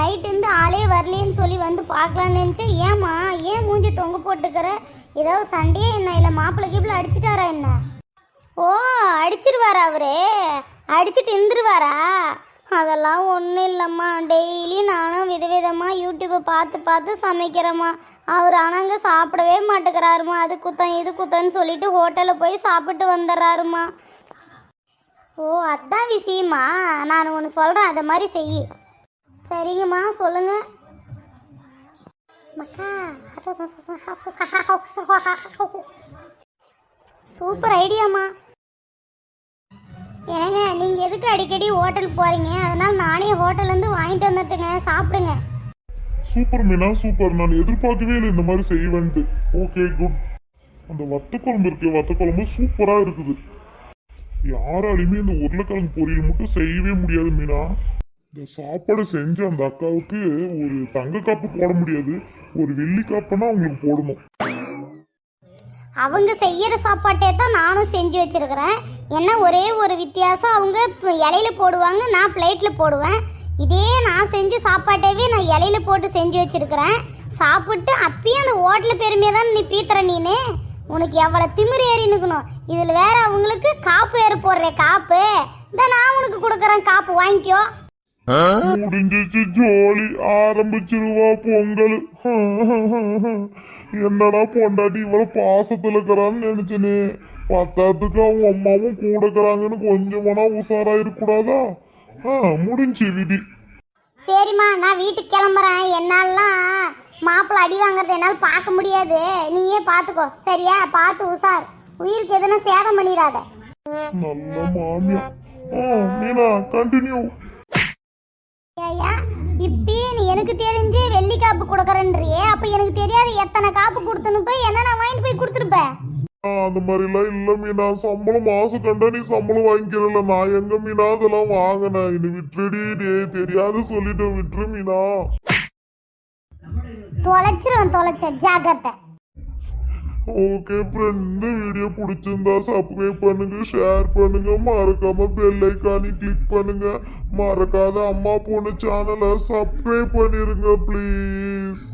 Night இருந்து ஆளே வரலேன்னு சொல்லி வந்து பார்க்கலான்னு நினச்சேன். ஏம்மா ஏன் மூஞ்சி தொங்க போட்டுக்கிற? ஏதாவது சண்டையே என்ன? இல்லை மாப்பிள்ளை கீப்பில் அடிச்சிட்டாரா என்ன? ஓ அடிச்சிருவாரா அவரு? அடிச்சிட்டு இருந்துருவாரா? அதெல்லாம் ஒன்றும் இல்லைம்மா. டெய்லி நானும் விதவிதமாக யூடியூப்பை பார்த்து பார்த்து சமைக்கிறேம்மா. அவர் ஆனாங்க சாப்பிடவே மாட்டேங்கிறாருமா. அது குத்தம் இது குத்தம்னு சொல்லிட்டு ஹோட்டலில் போய் சாப்பிட்டு வந்துடுறாருமா. ஓ அதான் விஷயமா. நான் ஒன்று சொல்கிறேன் அதை மாதிரி செய். சரிங்கம்மா சொல்லுங்க மக்கா சூப்பர் ஐடியாம்மா ஏங்க நீங்கள் எதுக்கு அடிக்கடி ஹோட்டல் போகிறீங்க அதனால் நானே ஹோட்டல்லேருந்து வாங்கிட்டு வந்துட்டுங்க சாப்பிடுங்க சூப்பர் மீனா சூப்பர் நான் எதிர்பார்க்கவே இல்லை இந்த மாதிரி செய்வேன்ட்டு ஓகே குட் அந்த வத்த குழம்பு இருக்கு வத்த குழம்பு இருக்குது யாராலையுமே இந்த உருளைக்கிழங்கு பொரியல் மட்டும் செய்யவே முடியாது மீனா இந்த சாப்பாடு செஞ்ச அந்த அக்காவுக்கு ஒரு தங்க காப்பு போட முடியாது. ஒரு வெள்ளி காப்புனா அவங்களுக்கு போடணும். அவங்க செய்யற சாப்பாட்டே தான் நானும் செஞ்சு வச்சிருக்கிறேன். என்ன ஒரே ஒரு வித்தியாசம் அவங்க இலையில போடுவாங்க நான் பிளேட்ல போடுவேன். இதே நான் செஞ்ச சாப்பாட்டவே நான் இலையில போட்டு செஞ்சு வச்சிருக்கிறேன். சாப்பிட்டு அப்பயும் அந்த ஹோட்டல் பெருமையை தான் நீ பீத்துற நீனு. உனக்கு எவ்வளவு திமிரு ஏறி நிக்கணும் இதுல வேற அவங்களுக்கு காப்பு ஏறி போடுற காப்பு. இந்த நான் உனக்கு கொடுக்குறேன் காப்பு வாங்கிக்கோ. முடிஞ்சிச்சு ஜோலி ஆரம்பிச்சிருவா பொங்கல் என்னடா பொண்டாட்டி இவ்வளவு பாசத்துல இருக்கிறான்னு நினைச்சனே பத்தாத்துக்கு அவங்க அம்மாவும் கூட இருக்கிறாங்கன்னு கொஞ்சமானா உஷாரா இருக்கக்கூடாதா முடிஞ்சு விதி சரிம்மா நான் வீட்டுக்கு கிளம்புறேன் என்னாலலாம் மாப்பிள்ளை அடி வாங்குறத என்னால் பார்க்க முடியாது நீயே பார்த்துக்கோ சரியா பார்த்து உஷார் உயிருக்கு எதுனா சேதம் பண்ணிடாத நல்ல மாமியா மீனா கண்டினியூ இப்பயே நீ எனக்கு தெரிஞ்சு வெள்ளி காப்பு கொடுக்குறேன்றியே. அப்போ எனக்கு தெரியாது எத்தனை காப்பு கொடுத்துன்னு போய் என்ன நான் வாங்கிட்டு போய் கொடுத்துருப்பேன் ஆ, அந்த மாதிரிலாம் இல்ல மீனா. சம்பளம் மாசம் கண்டா நீ சம்பளம் வாங்கிக்கிறல நான் எங்க மீனா அதெல்லாம் வாங்கினேன். இனி விட்டுடி டே. தெரியாது சொல்லிட்டு விட்டுரு மீனா. தொலைச்சிருவேன் தொலைச்ச ஜாக்கிரதை. ஓகே ஃப்ரெண்ட் இந்த வீடியோ பிடிச்சிருந்தா சப்ஸ்கிரைப் பண்ணுங்க ஷேர் பண்ணுங்க மறக்காம பெல் ஐக்கானி கிளிக் பண்ணுங்க. மறக்காத அம்மா பொண்ணு சேனலை சப்ஸ்கிரைப் பண்ணிருங்க ப்ளீஸ்